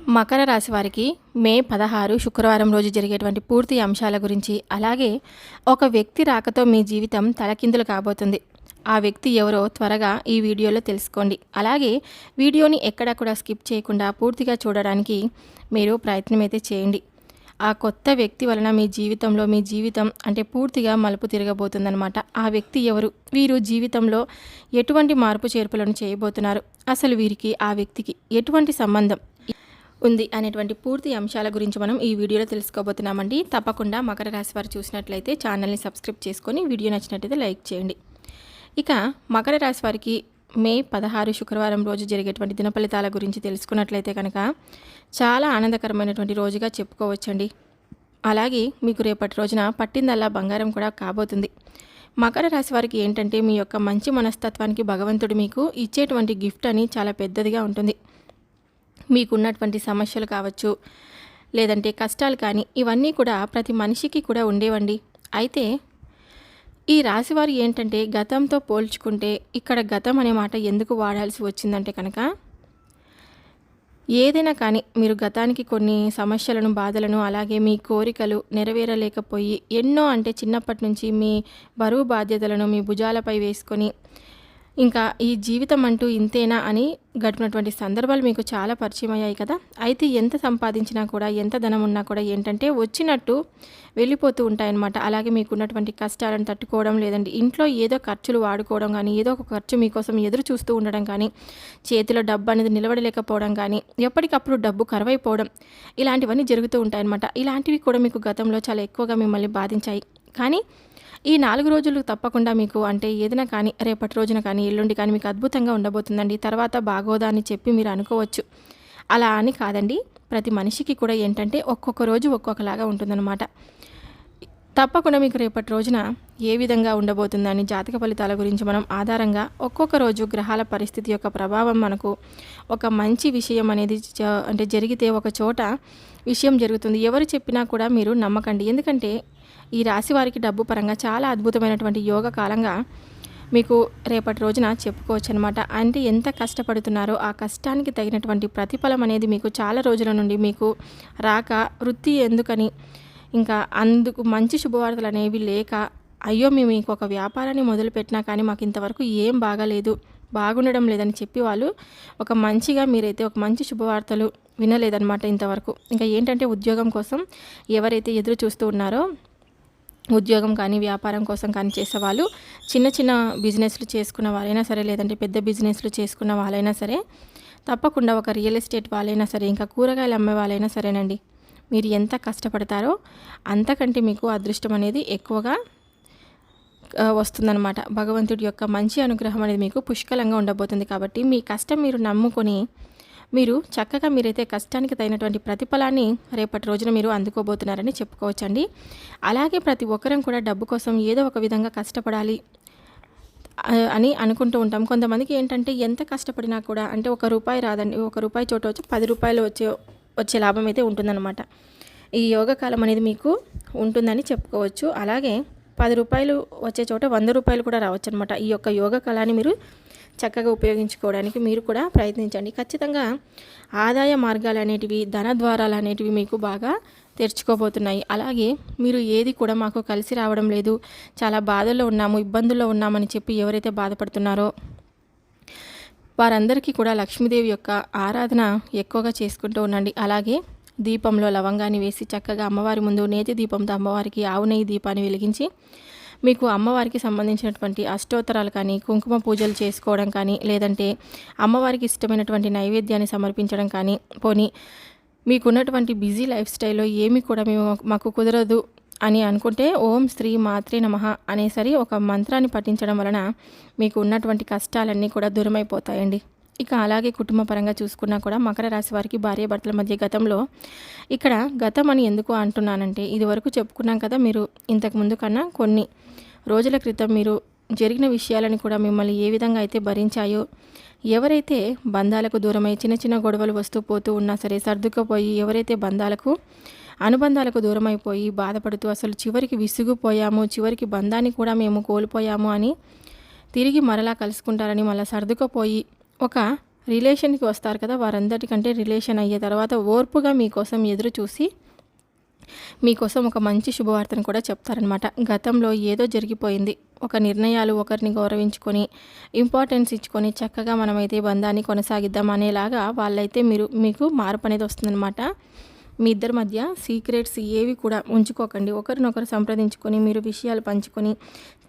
మకర రాశి వారికి మే పదహారు శుక్రవారం రోజు జరిగేటువంటి పూర్తి అంశాల గురించి అలాగే ఒక వ్యక్తి రాకతో మీ జీవితం తలకిందులు కాబోతుంది. ఆ వ్యక్తి ఎవరో త్వరగా ఈ వీడియోలో తెలుసుకోండి. అలాగే వీడియోని ఎక్కడ కూడా స్కిప్ చేయకుండా పూర్తిగా చూడడానికి మీరు ప్రయత్నం అయితే చేయండి. ఆ కొత్త వ్యక్తి వలన మీ జీవితంలో మీ జీవితం అంటే పూర్తిగా మలుపు తిరగబోతుందనమాట ఆ వ్యక్తి ఎవరు? వీరు జీవితంలో ఎటువంటి మార్పు చేర్పులను చేయబోతున్నారు? అసలు వీరికి ఆ వ్యక్తికి ఎటువంటి సంబంధం? ఉంది అనేటువంటి పూర్తి అంశాల గురించి మనం ఈ వీడియోలో తెలుసుకోబోతున్నామండి. తప్పకుండా మకర రాశి వారు చూసినట్లయితే ఛానల్ని సబ్స్క్రైబ్ చేసుకొని వీడియో నచ్చినట్లయితే లైక్ చేయండి. ఇక మకర రాశి వారికి మే పదహారు శుక్రవారం రోజు జరిగేటువంటి దిన ఫలితాల గురించి తెలుసుకున్నట్లయితే కనుక చాలా ఆనందకరమైనటువంటి రోజుగా చెప్పుకోవచ్చండి. అలాగే మీకు రేపటి రోజున పట్టిందల్లా బంగారం కూడా కాబోతుంది. మకర రాశి వారికి ఏంటంటే మీ యొక్క మంచి మనస్తత్వానికి భగవంతుడు మీకు ఇచ్చేటువంటి గిఫ్ట్ అని చాలా పెద్దదిగా ఉంటుంది. మీకున్నటువంటి సమస్యలు కావచ్చు లేదంటే కష్టాలు కానీ ఇవన్నీ కూడా ప్రతి మనిషికి కూడా ఉండేవండి. అయితే ఈ రాశివారు ఏంటంటే గతంతో పోల్చుకుంటే ఇక్కడ గతం అనే మాట ఎందుకు వాడాల్సి వచ్చిందంటే కనుక ఏదైనా కానీ మీరు గతానికి కొన్ని సమస్యలను బాధలను అలాగే మీ కోరికలు నెరవేరలేకపోయి ఎన్నో అంటే చిన్నప్పటి నుంచి మీ బరువు బాధ్యతలను మీ భుజాలపై వేసుకొని ఇంకా ఈ జీవితం అంటూ ఇంతేనా అని గడిపినటువంటి సందర్భాలు మీకు చాలా పరిచయం అయ్యాయి కదా. అయితే ఎంత సంపాదించినా కూడా ఎంత ధనం ఉన్నా కూడా ఏంటంటే వచ్చినట్టు వెళ్ళిపోతూ ఉంటాయన్నమాట. అలాగే మీకున్నటువంటి కష్టాలను తట్టుకోవడం లేదండి. ఇంట్లో ఏదో ఖర్చులు వాడుకోవడం కానీ ఏదో ఒక ఖర్చు మీకోసం ఎదురు చూస్తూ ఉండడం కానీ చేతిలో డబ్బు అనేది నిలబడలేకపోవడం కానీ ఎప్పటికప్పుడు డబ్బు కరువైపోవడం ఇలాంటివన్నీ జరుగుతూ ఉంటాయన్నమాట. ఇలాంటివి కూడా మీకు గతంలో చాలా ఎక్కువగా మిమ్మల్ని బాధించాయి. కానీ ఈ నాలుగు రోజులు తప్పకుండా మీకు అంటే ఏదైనా కానీ రేపటి రోజున కానీ ఎల్లుండి కానీ మీకు అద్భుతంగా ఉండబోతుందండి. తర్వాత బాగోదా అని చెప్పి మీరు అనుకోవచ్చు. అలా అని కాదండి. ప్రతి మనిషికి కూడా ఏంటంటే ఒక్కొక్క రోజు ఒక్కొక్కలాగా ఉంటుందన్నమాట. తప్పకుండా మీకు రేపటి రోజున ఏ విధంగా ఉండబోతుందని జాతక ఫలితాల గురించి మనం ఆధారంగా ఒక్కొక్క రోజు గ్రహాల పరిస్థితి యొక్క ప్రభావం మనకు ఒక మంచి విషయం అనేది అంటే జరిగితే ఒక చోట విషయం జరుగుతుంది. ఎవరు చెప్పినా కూడా మీరు నమ్మకండి. ఎందుకంటే ఈ రాశి వారికి డబ్బు పరంగా చాలా అద్భుతమైనటువంటి యోగ కాలంగా మీకు రేపటి రోజున చెప్పుకోవచ్చు అనమాట అంటే ఎంత కష్టపడుతున్నారో ఆ కష్టానికి తగినటువంటి ప్రతిఫలం అనేది మీకు చాలా రోజుల నుండి మీకు రాక వృత్తి ఎందుకని ఇంకా అందుకు మంచి శుభవార్తలు అనేవి లేక అయ్యో మేము మీకు ఒక వ్యాపారాన్ని మొదలుపెట్టినా కానీ మాకు ఇంతవరకు ఏం బాగాలేదు బాగుండడం లేదని చెప్పి వాళ్ళు ఒక మంచిగా మీరైతే ఒక మంచి శుభవార్తలు వినలేదన్నమాట ఇంతవరకు. ఇంకా ఏంటంటే ఉద్యోగం కోసం ఎవరైతే ఎదురు చూస్తూ ఉన్నారో ఉద్యోగం కానీ వ్యాపారం కోసం కానీ చేసేవాళ్ళు చిన్న చిన్న బిజినెస్లు చేసుకున్న వాళ్ళైనా సరే లేదంటే పెద్ద బిజినెస్లు చేసుకున్న వాళ్ళైనా సరే తప్పకుండా ఒక రియల్ ఎస్టేట్ వాళ్ళైనా సరే ఇంకా కూరగాయలు అమ్మే వాళ్ళైనా సరేనండి. మీరు ఎంత కష్టపడతారో అంతకంటే మీకు అదృష్టం అనేది ఎక్కువగా వస్తుందన్నమాట. భగవంతుడి యొక్క మంచి అనుగ్రహం అనేది మీకు పుష్కలంగా ఉండబోతుంది కాబట్టి మీ కష్టం మీరు నమ్ముకొని మీరు చక్కగా మీరైతే కష్టానికి తగినటువంటి ప్రతిఫలాన్ని రేపటి రోజున మీరు అందుకోబోతున్నారని చెప్పుకోవచ్చండి. అలాగే ప్రతి ఒక్కరం కూడా డబ్బు కోసం ఏదో ఒక విధంగా కష్టపడాలి అని అనుకుంటూ ఉంటాం. కొంతమందికి ఏంటంటే ఎంత కష్టపడినా కూడా అంటే ఒక రూపాయి రాదండి ఒక రూపాయి చోట వచ్చి పది రూపాయలు వచ్చే వచ్చే లాభం అయితే ఉంటుందన్నమాట. ఈ యోగకాలం అనేది మీకు ఉంటుందని చెప్పుకోవచ్చు. అలాగే పది రూపాయలు వచ్చే చోట వంద రూపాయలు కూడా రావచ్చు అనమాట ఈ యొక్క యోగ కళాన్ని మీరు చక్కగా ఉపయోగించుకోవడానికి మీరు కూడా ప్రయత్నించండి. ఖచ్చితంగా ఆదాయ మార్గాలు అనేటివి ధన ద్వారాలు అనేటివి మీకు బాగా తెరుచుకోబోతున్నాయి. అలాగే మీరు ఏది కూడా మాకు కలిసి రావడం లేదు. చాలా బాధల్లో ఉన్నాము ఇబ్బందుల్లో ఉన్నామని చెప్పి ఎవరైతే బాధపడుతున్నారో వారందరికీ కూడా లక్ష్మీదేవి యొక్క ఆరాధన ఎక్కువగా చేసుకుంటూ ఉండండి. అలాగే దీపంలో లవంగాన్ని వేసి చక్కగా అమ్మవారి ముందు నేతి దీపంతో అమ్మవారికి ఆవు నెయ్యి దీపాన్ని వెలిగించి మీకు అమ్మవారికి సంబంధించినటువంటి అష్టోత్తరాలు కానీ కుంకుమ పూజలు చేసుకోవడం కానీ లేదంటే అమ్మవారికి ఇష్టమైనటువంటి నైవేద్యాన్ని సమర్పించడం కానీ పోనీ మీకున్నటువంటి బిజీ లైఫ్ స్టైల్లో ఏమి కూడా మేము మాకు కుదరదు. అని అనుకుంటే ఓం శ్రీ మాత్రే నమ అనేసరి ఒక మంత్రాన్ని పఠించడం వలన మీకు ఉన్నటువంటి కష్టాలన్నీ కూడా దూరమైపోతాయండి. ఇక అలాగే కుటుంబ పరంగా చూసుకున్నా కూడా మకర రాశి వారికి భార్య భర్తల మధ్య గతంలో ఇక్కడ గతం అని ఎందుకు అంటున్నానంటే ఇదివరకు చెప్పుకున్నాం కదా మీరు ఇంతకు ముందు కన్నా కొన్ని రోజుల క్రితం మీరు జరిగిన విషయాలను కూడా మిమ్మల్ని ఏ విధంగా అయితే భరించాయో ఎవరైతే బంధాలకు దూరమై చిన్న చిన్న గొడవలు వస్తూ పోతూ ఉన్నా సరే సర్దుకుపోయి ఎవరైతే బంధాలకు అనుబంధాలకు దూరమైపోయి బాధపడుతూ అసలు చివరికి విసుగుపోయాము చివరికి బంధాన్ని కూడా మేము కోల్పోయాము అని తిరిగి మరలా కలుసుకుంటారని మళ్ళీ సర్దుకుపోయి ఒక రిలేషన్కి వస్తారు కదా వారందరికంటే రిలేషన్ అయ్యే తర్వాత ఓర్పుగా మీకోసం ఎదురు చూసి మీకోసం ఒక మంచి శుభవార్తను కూడా చెప్తారనమాట గతంలో ఏదో జరిగిపోయింది. ఒక నిర్ణయాలు ఒకరిని గౌరవించుకొని ఇంపార్టెన్స్ ఇచ్చుకొని చక్కగా మనమైతే బంధాన్ని కొనసాగిద్దాం అనేలాగా వాళ్ళైతే మీరు మీకు మార్పు అనేది వస్తుందన్నమాట. మీ ఇద్దరి మధ్య సీక్రెట్స్ ఏవి కూడా ఉంచుకోకండి. ఒకరినొకరు సంప్రదించుకొని మీరు విషయాలు పంచుకొని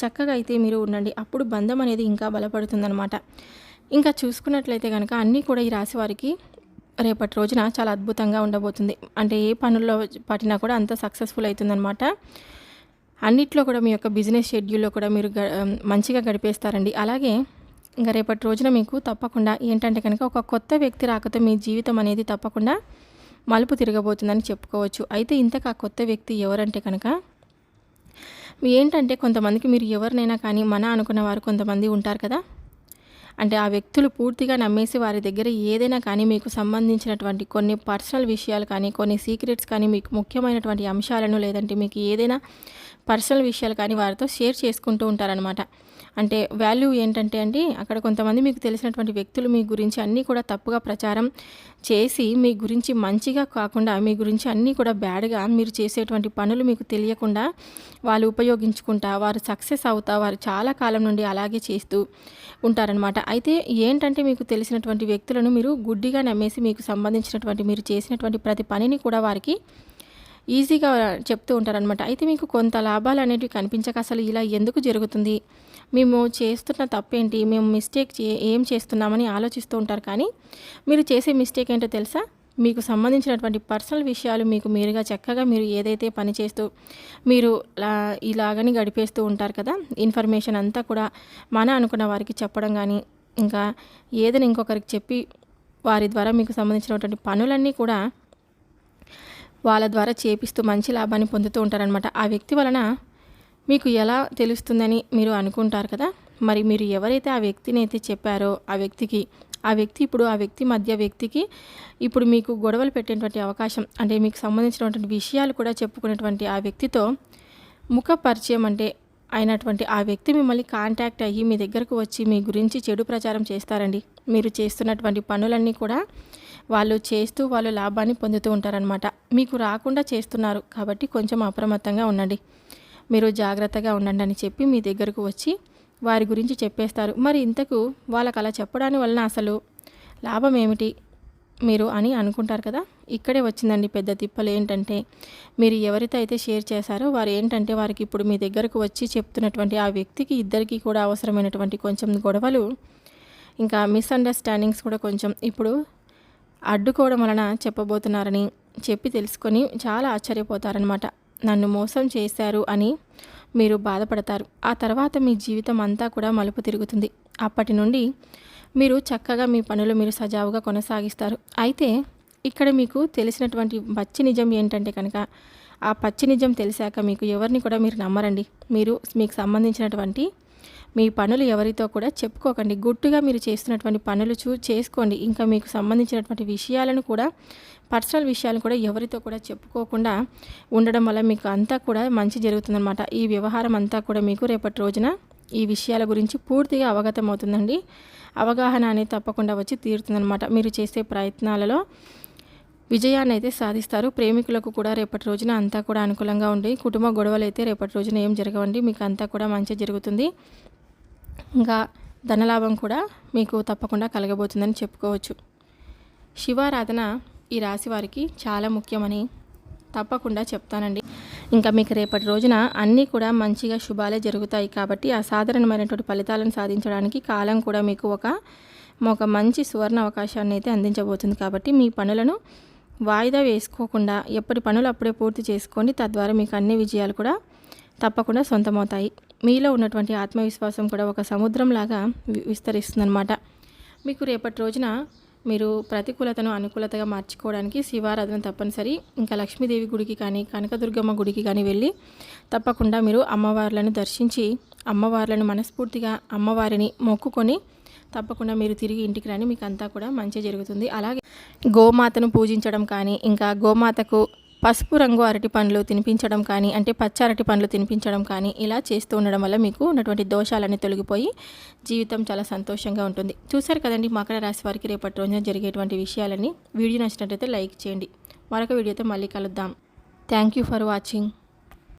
చక్కగా అయితే మీరు ఉండండి. అప్పుడు బంధం అనేది ఇంకా బలపడుతుందన్నమాట. ఇంకా చూసుకున్నట్లయితే కనుక అన్నీ కూడా ఈ రాశి వారికి రేపటి రోజున చాలా అద్భుతంగా ఉండబోతుంది. అంటే ఏ పనుల్లో పట్టినా కూడా అంత సక్సెస్ఫుల్ అవుతుందన్నమాట. అన్నిట్లో కూడా మీ యొక్క బిజినెస్ షెడ్యూల్లో కూడా మీరు గ మంచిగా గడిపేస్తారండి. అలాగే ఇంకా రేపటి రోజున మీకు తప్పకుండా ఏంటంటే కనుక ఒక కొత్త వ్యక్తి రాకతో మీ జీవితం అనేది తప్పకుండా మలుపు తిరగబోతుందని చెప్పుకోవచ్చు. అయితే ఇంతకు ఆ కొత్త వ్యక్తి ఎవరంటే కనుక ఏంటంటే కొంతమందికి మీరు ఎవరినైనా కానీ మన అనుకున్న వారు కొంతమంది ఉంటారు కదా. అంటే ఆ వ్యక్తులు పూర్తిగా నమ్మేసి వారి దగ్గర ఏదైనా కానీ మీకు సంబంధించినటువంటి కొన్ని పర్సనల్ విషయాలు కానీ కొన్ని సీక్రెట్స్ కానీ మీకు ముఖ్యమైనటువంటి అంశాలను లేదంటే మీకు ఏదైనా పర్సనల్ విషయాలు కానీ వారితో షేర్ చేసుకుంటూ ఉంటారనమాట అంటే వాల్యూ ఏంటంటే అండి అక్కడ కొంతమంది మీకు తెలిసినటువంటి వ్యక్తులు మీ గురించి అన్నీ కూడా తప్పుగా ప్రచారం చేసి మీ గురించి మంచిగా కాకుండా మీ గురించి అన్నీ కూడా బ్యాడ్గా మీరు చేసేటువంటి పనులు మీకు తెలియకుండా వాళ్ళు ఉపయోగించుకుంటా వారు సక్సెస్ అవుతా వారు చాలా కాలం నుండి అలాగే చేస్తూ ఉంటారనమాట అయితే ఏంటంటే మీకు తెలిసినటువంటి వ్యక్తులను మీరు గుడ్డిగా నమ్మేసి మీకు సంబంధించినటువంటి మీరు చేసినటువంటి ప్రతి పనిని కూడా వారికి ఈజీగా చెప్తూ ఉంటారనమాట అయితే మీకు కొంత లాభాలు అనేటివి కనిపించక అసలు ఇలా ఎందుకు జరుగుతుంది? మేము చేస్తున్న తప్పేంటి? మేము మిస్టేక్ చే ఏం చేస్తున్నామని ఆలోచిస్తూ ఉంటారు కానీ మీరు చేసే మిస్టేక్ ఏంటో తెలుసా? మీకు సంబంధించినటువంటి పర్సనల్ విషయాలు మీకు మీరుగా చక్కగా మీరు ఏదైతే పని చేస్తూ మీరు ఇలాగని గడిపేస్తూ ఉంటారు కదా? ఇన్ఫర్మేషన్ అంతా కూడా మన అనుకున్న వారికి చెప్పడం కానీ ఇంకా ఏదైనా ఇంకొకరికి చెప్పి వారి ద్వారా మీకు సంబంధించినటువంటి పనులన్నీ కూడా వాళ్ళ ద్వారా చేపిస్తూ మంచి లాభాన్ని పొందుతూ ఉంటారనమాట ఆ వ్యక్తి వలన మీకు ఎలా తెలుస్తుందని మీరు అనుకుంటారు కదా? మరి మీరు ఎవరైతే ఆ వ్యక్తిని అయితే చెప్పారో ఆ వ్యక్తికి ఆ వ్యక్తి ఇప్పుడు ఆ వ్యక్తి మధ్య వ్యక్తికి ఇప్పుడు మీకు గొడవలు పెట్టేటువంటి అవకాశం అంటే మీకు సంబంధించినటువంటి విషయాలు కూడా చెప్పుకునేటువంటి ఆ వ్యక్తితో ముఖ పరిచయం అంటే అయినటువంటి ఆ వ్యక్తి మిమ్మల్ని కాంటాక్ట్ అయ్యి మీ దగ్గరకు వచ్చి మీ గురించి చెడు ప్రచారం చేస్తారండి. మీరు చేస్తున్నటువంటి పనులన్నీ కూడా వాళ్ళు చేస్తూ వాళ్ళు లాభాన్ని పొందుతూ ఉంటారనమాట మీకు రాకుండా చేస్తున్నారు కాబట్టి కొంచెం అప్రమత్తంగా ఉండండి. మీరు జాగ్రత్తగా ఉండండి అని చెప్పి మీ దగ్గరకు వచ్చి వారి గురించి చెప్పేస్తారు. మరి ఇంతకు వాళ్ళకు అలా చెప్పడాని వలన అసలు లాభం ఏమిటి మీరు అని అనుకుంటారు కదా? ఇక్కడే వచ్చిందండి పెద్ద తిప్పలు ఏంటంటే మీరు ఎవరితో అయితే షేర్ చేశారో వారు ఏంటంటే వారికి ఇప్పుడు మీ దగ్గరకు వచ్చి చెప్తున్నటువంటి ఆ వ్యక్తికి ఇద్దరికి కూడా అవసరమైనటువంటి కొంచెం గొడవలు ఇంకా మిస్అండర్స్టాండింగ్స్ కూడా కొంచెం. ఇప్పుడు అడ్డుకోవడం వలన చెప్పబోతున్నారని చెప్పి తెలుసుకొని చాలా ఆశ్చర్యపోతారనమాట నన్ను మోసం చేశారు అని మీరు బాధపడతారు. ఆ తర్వాత మీ జీవితం అంతా కూడా మలుపు తిరుగుతుంది. అప్పటి నుండి మీరు చక్కగా మీ పనులు మీరు సజావుగా కొనసాగిస్తారు. అయితే ఇక్కడ మీకు తెలిసినటువంటి పచ్చి నిజం ఏంటంటే కనుక ఆ పచ్చి నిజం తెలిసాక మీకు ఎవరిని కూడా మీరు నమ్మరండి. మీరు మీకు సంబంధించినటువంటి మీ పనులు ఎవరితో కూడా చెప్పుకోకండి. గుట్టుగా మీరు చేస్తున్నటువంటి పనులు చూ చేసుకోండి. ఇంకా మీకు సంబంధించినటువంటి విషయాలను కూడా పర్సనల్ విషయాలను కూడా ఎవరితో కూడా చెప్పుకోకుండా ఉండడం వల్ల మీకు అంతా కూడా మంచి జరుగుతుందన్నమాట. ఈ వ్యవహారం అంతా కూడా మీకు రేపటి రోజున ఈ విషయాల గురించి పూర్తిగా అవగతం అవుతుందండి. అవగాహన అనేది తప్పకుండా వచ్చి తీరుతుందనమాట మీరు చేసే ప్రయత్నాలలో విజయాన్ని అయితే సాధిస్తారు. ప్రేమికులకు కూడా రేపటి రోజున అంతా కూడా అనుకూలంగా ఉండి కుటుంబ గొడవలు అయితే రేపటి రోజున ఏం జరగవండి మీకు అంతా కూడా మంచి జరుగుతుంది. ఇంకా ధనలాభం కూడా మీకు తప్పకుండా కలగబోతుందని చెప్పుకోవచ్చు. శివారాధన ఈ రాశి వారికి చాలా ముఖ్యమని తప్పకుండా చెప్తానండి. ఇంకా మీకు రేపటి రోజున అన్నీ కూడా మంచిగా శుభాలే జరుగుతాయి కాబట్టి అసాధారణమైనటువంటి ఫలితాలను సాధించడానికి కాలం కూడా మీకు ఒక ఒక మంచి సువర్ణ అవకాశాన్ని అయితే అందించబోతుంది కాబట్టి మీ పనులను వాయిదా వేసుకోకుండా ఎప్పటి పనులు అప్పుడే పూర్తి చేసుకోండి. తద్వారా మీకు అన్ని విజయాలు కూడా తప్పకుండా సొంతమవుతాయి. మీలో ఉన్నటువంటి ఆత్మవిశ్వాసం కూడా ఒక సముద్రంలాగా విస్తరిస్తుందన్నమాట. మీకు రేపటి రోజున మీరు ప్రతికూలతను అనుకూలతగా మార్చుకోవడానికి శివారాధన తప్పనిసరి. ఇంకా లక్ష్మీదేవి గుడికి కానీ కనకదుర్గమ్మ గుడికి కానీ వెళ్ళి తప్పకుండా మీరు అమ్మవార్లను దర్శించి అమ్మవార్లను మనస్ఫూర్తిగా అమ్మవారిని మొక్కుకొని తప్పకుండా మీరు తిరిగి ఇంటికి రాని మీకు అంతా కూడా మంచి జరుగుతుంది. అలాగే గోమాతను పూజించడం కానీ ఇంకా గోమాతకు పసుపు రంగు అరటి పండ్లు తినిపించడం కానీ అంటే పచ్చ అరటి పండ్లు తినిపించడం కానీ ఇలా చేస్తూ ఉండడం వల్ల మీకు ఉన్నటువంటి దోషాలన్నీ తొలగిపోయి జీవితం చాలా సంతోషంగా ఉంటుంది. చూసారు కదండి మకర రాశి వారికి రేపటి రోజున జరిగేటువంటి విషయాలని వీడియో నచ్చినట్లయితే లైక్ చేయండి. మరొక వీడియోతో మళ్ళీ కలుద్దాం. Thank you for watching.